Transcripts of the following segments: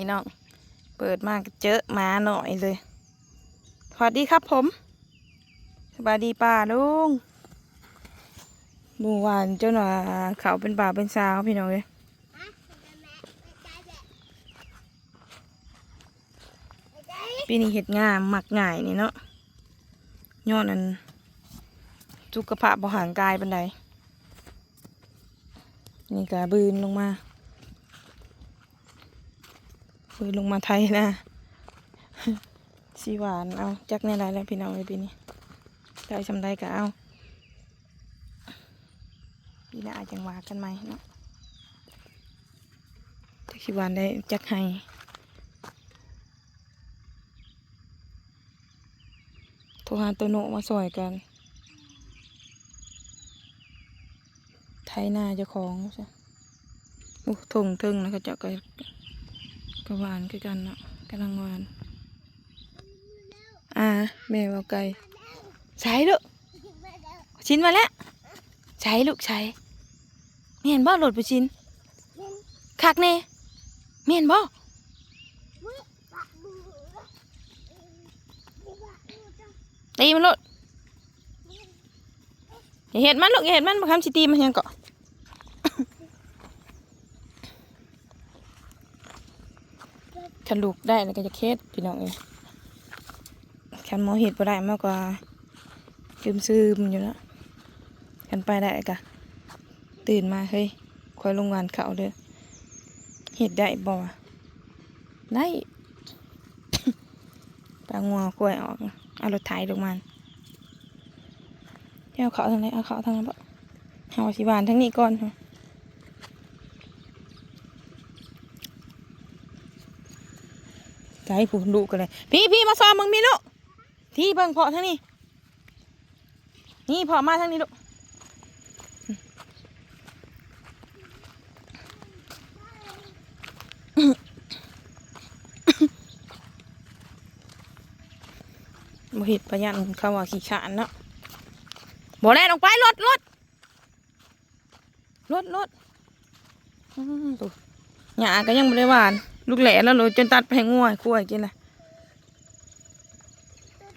พี่น้อง เปิดมากเจอหมาหน่อยเลย สวัสดีครับผม สวัสดีป้าลุงเมื่อวานเจ้าหน่าเขาเป็นป่าเป็นสาวพี่น้องเลยปีนี้เห็ดงามหมักง่ายนี่เนาะยอดนั้นสุขภาพบริหารกายเป็นไดนี่กะบืนลงมา บืนลงมาไทยนะสีหวานเอาจักในไรแล้วพี่น้องเลยปีนี้ได้ชำได้ก็เอาปีหน้าอาจังหวากันไหมเนาะจักสีหวานได้จักให้โทรหาตัวโนมาสอยกัน ไทยหน้าเจ้าของใช่อู้ทงทึงแล้วก็เจะก็ ก็หวานคือกันเนาะกำลังหวาน อ่าแม่เอาไก่ใช้ลูกชิ้นมาแล้วใช้ลูกใช้เมียนบ่หลดไปชิ้นคักเน่เมียนบ่ตีมันลูกอย่าเห็ดมันลูกอย่าเห็ดมันมาคำสิตีมันยังเกาะ คันลูกได้แล้วก็จะเคสพี่น้องเอ้ยคันหมอเห็ดบ่ได้มากกว่าซึมซึมอยู่แล้วคันไปได้กะตื่นมาเฮ้ยคอยลงวานเขาเด้อเห็ดได้บ่ได้ปลางัวกล้วยออกเอารถไถลงมาเอาเขาทางไหนเอาเขาทางนั้นบ่เอาสิบานทั้งนี้ก่อนค่ะไก่ ผู้ดุกันเลยพี่พี่มาซ้อมมึงมีลูกที่เบิ่งเพาะทั้งนี้ นี่เพาะมาทั้งนี้ลูกบ่เห็ดประยัดเขาว่าขี้ขานเนาะบ่แล่นออกไปรถรถรถรถอืมตุ๊หญ้าก็ยังบ่ได้หวาน ลูกแหล่แล้วโลจนตัดไปให้งัวให้ควายกินเลย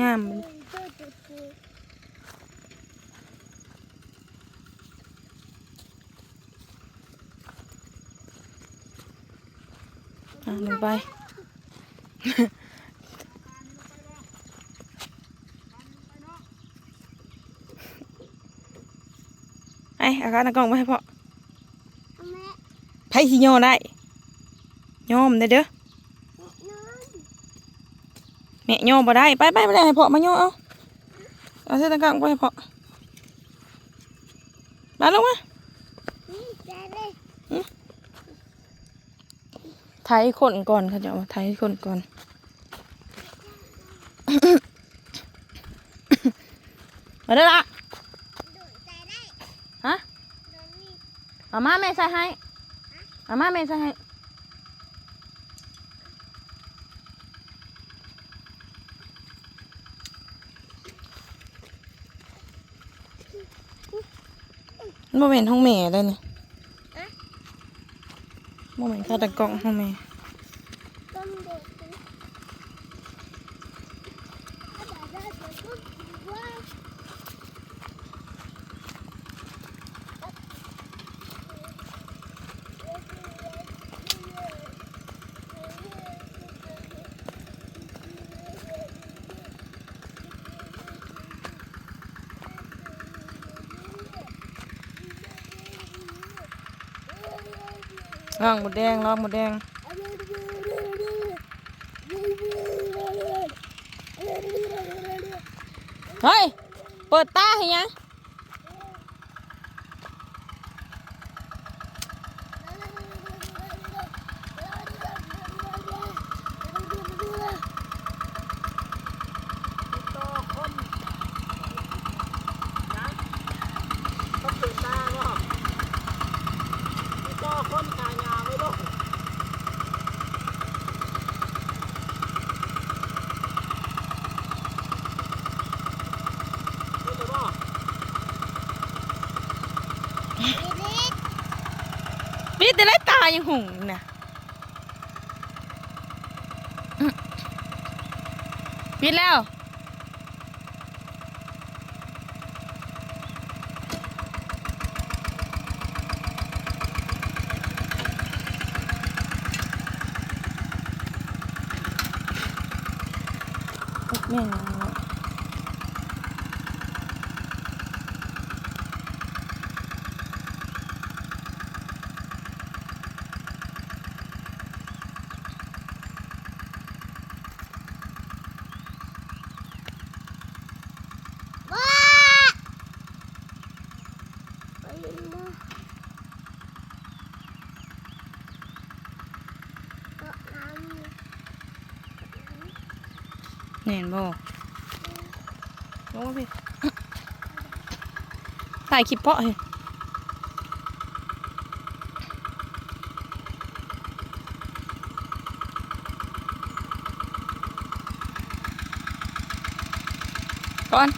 งามเลยอะลงไป ไอ้อาการตะกล้องไว้ให้พ่อไผสิย่อได้ ย่อมได้เด้อแม่ย่อบ่ได้ไปไปไปได้ให้พ่อมาย่อเอาเอาเส้นตะกล้องไว้ให้พ่อมาลงมาไทยคนก่อนเขาจะเอาไทยคนก่อนมาเด้อละฮะเอามาแม่ใส่ให้เอามาแม่ใส่ให้ มันบ่เป็นห้องแม่เลยนี่บ่เป็นข้าวตะกล่องห้องแม่ ลองหมดแดงลองหมดแดงเฮ้ยเปิดตาให้ยังายังหุงนะปิดแล้วแม่ เห็นบ่ลงมาพี่ถ่ายคลิปเพาะให้ก่อน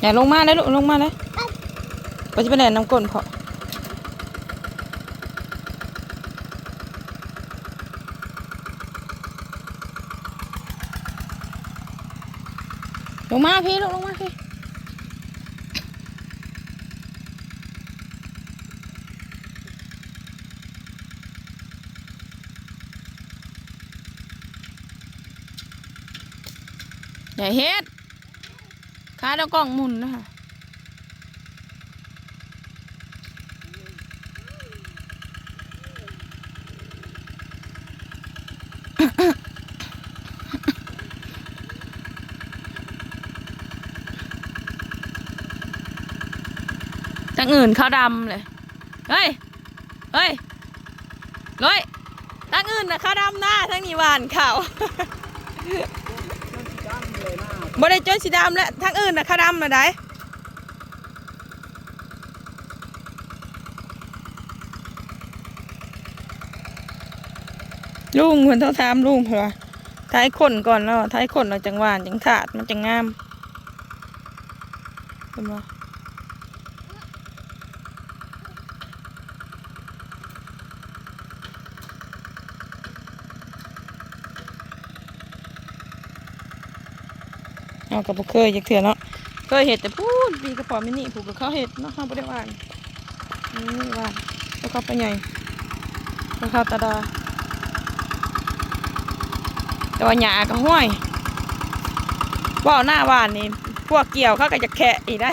อย่าลงมาเลยลูกลงมาเลย ไปจะไปไหนน้ำก้นพาะลงมาพี่ลูกลงมาพี่อย่าเฮ็ดขาแล้วกล้องหมุนนะคะ ทั้งอื่นเขาดำเลย เฮ้ย เฮ้ยเฮ้ยทั้งอื่นนะเขาดำหน้าทั้งนี้หวานเขาบ่ได้จนสีดำแล้วทั้งอื่นนะเขาดำนะได้ ลุงคนต้องถามลุงเพราะว่าท้ายขนก่อนแล้วท้ายขนเราจังหวานจังถาดมันจังงามเห็นบ่เอากับเคยจักเถื่อนเนาะเคยเห็ดแต่พูดปีกระป๋อมินิผูกกับเขาเห็ดเนาะเขาบ่ได้ว่านนี่ว่านแล้วเขาไปใหญ่แล้วเขาตาดา แต่ว่าหญ้าก็ห้วยว่าวหน้าหวานนี่พวกเกี่ยวเขาก็จะแคะอีกได้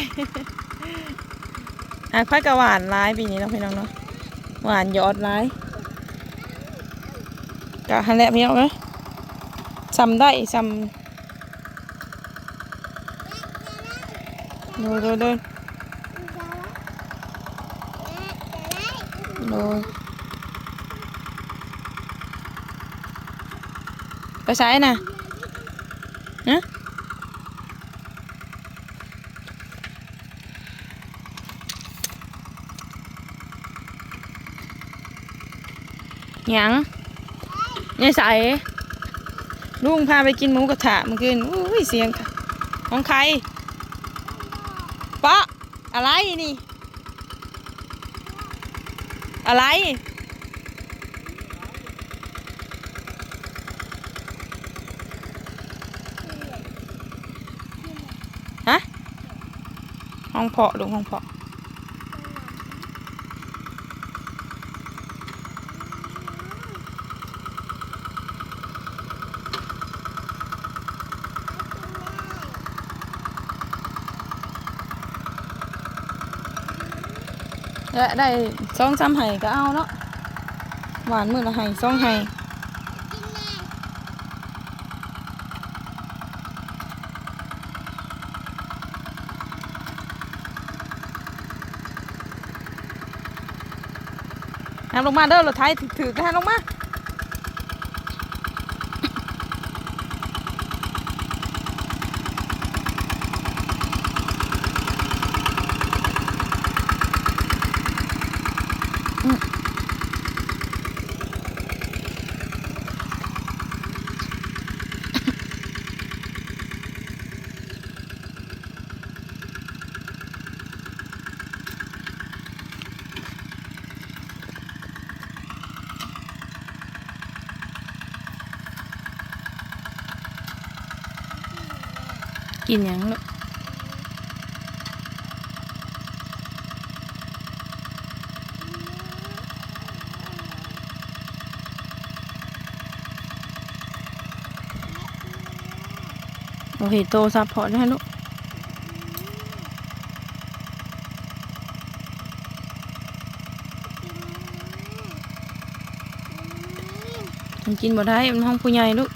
อะค่อยกระหวานร้ายปีนี้เนาะพี่น้องเนาะหวานยอดร้ายกะหันแหละพี่น้องเอ้ยซ้ำได้ซ้ำโดยโดยโดยโด ไปใช้น่ะฮะหยังยายใสลุงพาไปกินหมูกระทะเมื่อคืนอุ้ยเสียงของใครปะอะไรนี่ อะไร ห้องเพาะลูกห้องเพาะและได้สองสามไห่ก็เอาเนาะหวานมือละไห่สองไห่ ลงมาเด้อรถไทยถือๆกันลงมา กินยังลูกโอเคโตซับพอร์ตได้ลูกมันกินบ่ได้มันห้องผู้ใหญ่ลูก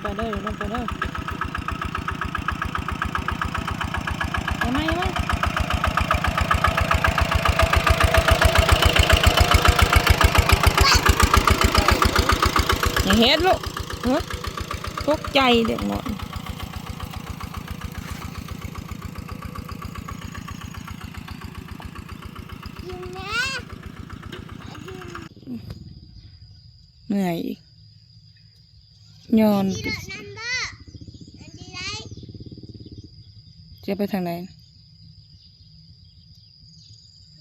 เอาลงไปเด้อลงไปเด้อยังไงยังไงอย่าเฮ็ดลูกฮะตกใจเด็กหมด กินนะกิน เหนื่อยอีก ย้อนที่รถนั่นบ่อันที่ไรจะไปทางไหน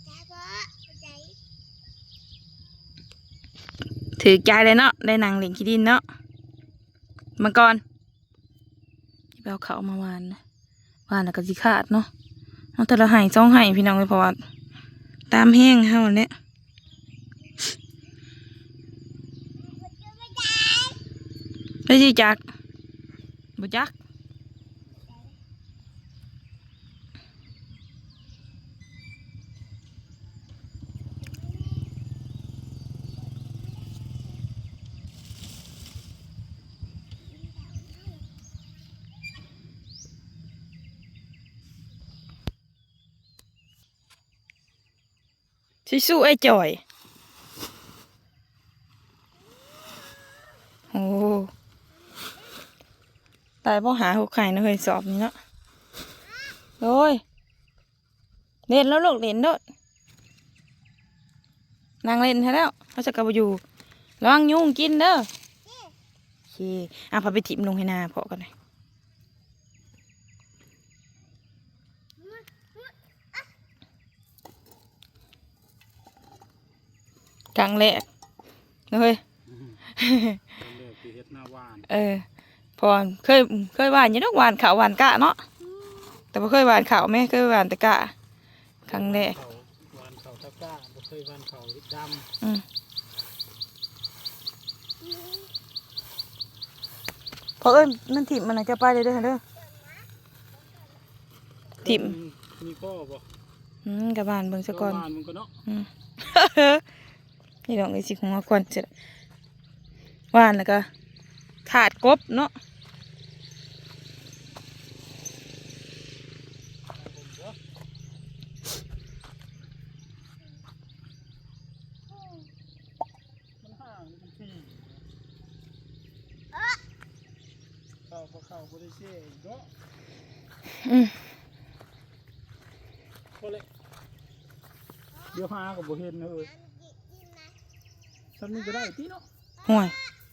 ใจบ่ใจถือใจเลยเนาะได้หนังเหลียงขี้ดินเนาะมาก่อนไปเอาเขามาวานนะวานแล้วก็สิขาดเนาะเอาแต่ละไห้จ้องไห้พี่น้องเลยเพราะว่าตามแห้งเฮาเนี่ย ไปสิจักบ่จักสิสู้ไอ้จ่อย โอ้ตายเพราะหาหัวไข่นะเฮ้ยสอบนี่เนาะโอ้ยเล่นแล้วลูกเล่นโดดนางเล่นให้แล้วเขาจะกลับมาอยู่ระวังยุงกินเด้อโอเคอะพาไปถิมลงให้หนาพอกันเลยกลางแรกเฮ้ยเลือกที่เฮ็ดหน้าหวานเออ พอเคยเคยหวานอยังนักหวานขาวหวานกะเนาะแต่บ่เคยหวานขาวแม่เคยหวานแต่กะครั้งแรกเขาหวานเขาตะกร้าบ่เคยหวานเขาดอืมพอเอ้ยมันถิ่มมันน่ะจะไปเลยเด้อเด้อำทิ่มมีพ่อบ่อืมกับบ้านเบิ่งซะก่อนหวานมันก็เนาะอืมนี่ดอกไอ้สิของเราก่อนเสร็จหวานแล้วก็ขาดกบเนาะ มันห่างมันที่เข้าบ่เข้าบ่ได้เช่อีกเนาะ อืม บ่เลยเดี๋ยวหาก็ บ่เห็นเอ้ยฉันนี่ก็ได้ติเนาะห่วย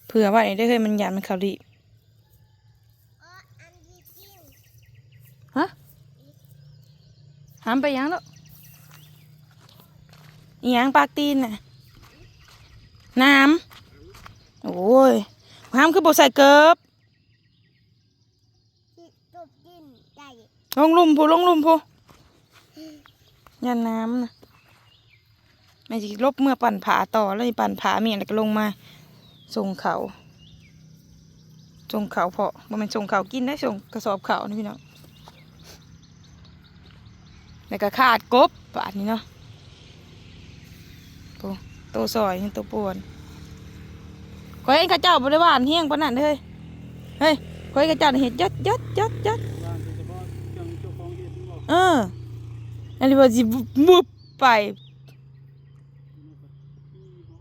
เผื่อว่าไอ้ได้อเคยมันหยาดมันเขาวดีอันที่กินฮะหามไปยังแล้วอีหยังปากตีนน่ะน้ำโอ้ยหามคือบใส่เกิบที่ตบกินใจลงลุมพูลงลุมพูยันน้ำนะ แม่จิลบเมื่อปั่นผาต่อแล้วปั่นผาเมียนแล้วก็ลงมาส่งเขาส่งเขาเพาะบ่แมันส่งเขากินได้ส่งกระสอบเขานี่พี่น้องแล้วก็ขาดกบบาทนี้เนาะโตโตซอยยังโตปวนขอยเอ็นข้าเจ้าบริวารเฮี้ยงปนนั้นเด้อเฮ้ยเฮ้ยขอยเอ็นข้าเจ้าเห็ดยัดยัดยัดยัดหวานเฉพาะจังเจ้าของเฮ็ดบ่เอออันนี้ว่าสิบุบไป มันก็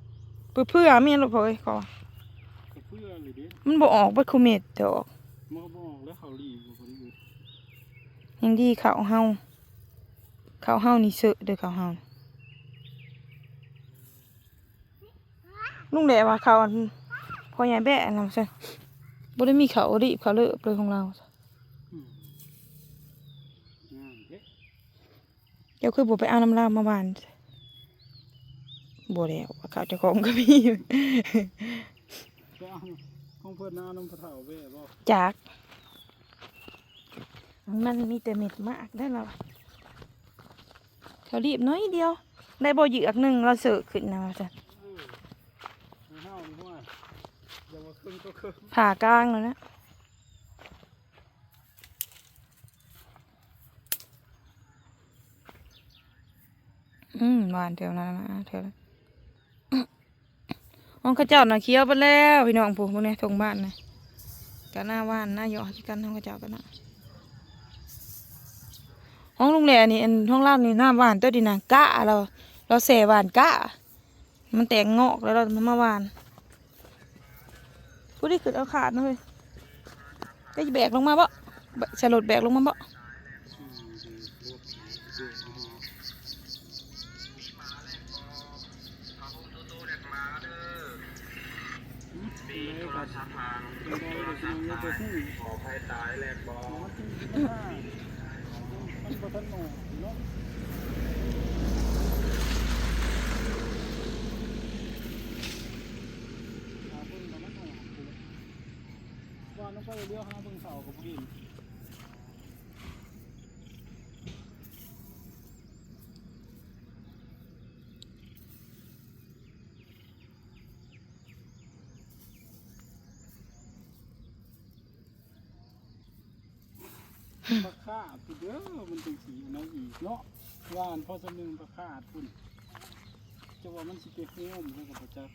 เพื่อเพื่อเมียนลูกพ่อเอ้ยขอก็เพื่อเลยเด้มันบ่ออกเบ่คุเม็ดดอกมันก็บอกแล้วเขาลีบ่คนอื่นยังดีข้าวเฮาข้าวเฮานี่เสอะเด้อข้าวเฮาลุงแดว่าข้าวอันพ่อใหญ่แบะนำซั่นบ่ได้มีข้าวรีบข้าวเลิบเลยของเราอืมงามเด้เดี๋ยวคือบ่ไปเอาน้ำลาวมาบ้าน บ่แล้วว่าข้าวเจ้าของก็มีก็เอาของเพิ่นเอาน้ำพระเฒ่าแว่บ่จากมันมีแต่เม็ดมากได้แล้วเขารีบน้อยเดียว ได้บ่เหยือกหนึ่งเราเสือขึ้นนะว่าจ้ะเออให้เฮานี่ว่าอย่าว่าครึ่งก็ครึ่งผ่ากลางแล้วนะอืมหวานเถวนั้นนะเถวนั้น ห้องข้าเจ้าน่ะเคี้ยวไปแล้วพี่น้องผมพวกนี้ทงบ้านนะกันหน้าว่านหน้าหยอกกันห้องข้าเจ้ากันนะห้องลุงแหล่นี่อห้องล่างนี่หน้าว่านตัวดีนะกะเราเราเสหวานกะ มันแตกงอกแล้วเรามาหวานผู้ที่ขึ้นเอาขาดนะเว้ยได้แบกลงมาบ่บะฉลดแบกลงมาบ่ อืมดีรวบดีดีมีโทรศัพท์มาโทรศัพท์มาขอใครตายแลกบอมันจริงๆนะมันบ่ทันหนอเนาะหาเบิ่งแล้วมันหนอ ว่าน้องไปเลี้ยวหาเบิ่งเสากับบ่เห็นปลาคาดพุ่นเด้อมันเป็นสีอันนั้นอีกเนาะว่านพอสนึงปลาคาดพุ่นจะว่ามันสิไปโฮมให้กับพระเจ้า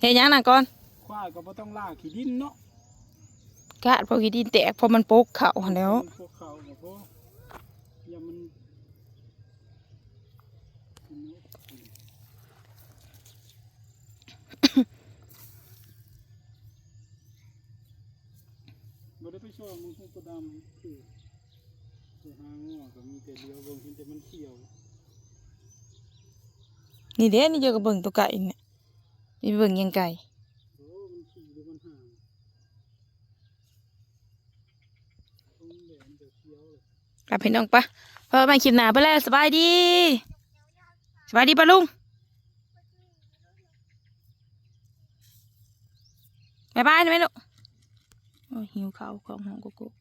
เฮ็ดหยังน่ะก่อนควายก็บ่ต้องลากขี้ดินเนาะ กาดพอกี่ดินแตกเพอมันปกเข่าหั่นแหล้วพวกเขาก็บ่อย่ามันบ่ได้ไปช่วงมันคงกระดำคือไปหางัวก็มีแต่เลี้ยวเบิ่งเห็นแต่มันเขียวนี่เด้นี่เจอกับเบิ่งตัวไก่เนี่ยนี่เบิ่งยังไก่ โอ้มันขี่หรือมันห่างตรงแหลมจะเขียวเลย กลับ พี่น้องปะพอมาคลิปหนาไปแล้วสบายดีสบายดีปะลุงบายบายนะแม่ลูกหิวข้าวของหองกุ๊ก